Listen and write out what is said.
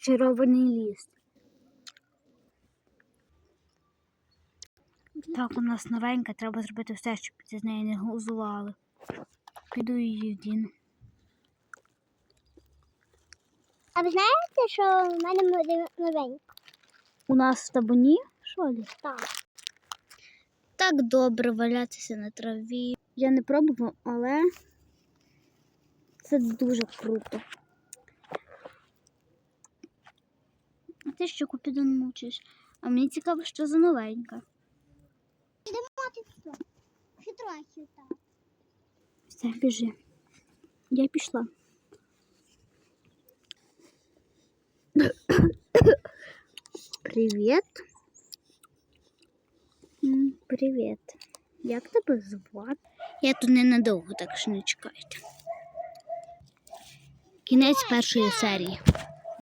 Чарований ліс. Так, у нас новенька, треба зробити все, щоб з неї не глузували. Піду її вдіну. А ви знаєте, що в мене буде новенька? У нас в табуні, що ли? Так. Так добре валятися на траві. Я не пробував, але це дуже круто. А ти що Купідон мучиш? А мені цікаво, що за новенька. Ще трохи так. Все, біжи. Я пішла. Привіт. Привіт. Як тебе звати? Я тут ненадовго, так що не чекайте. Кінець першої серії.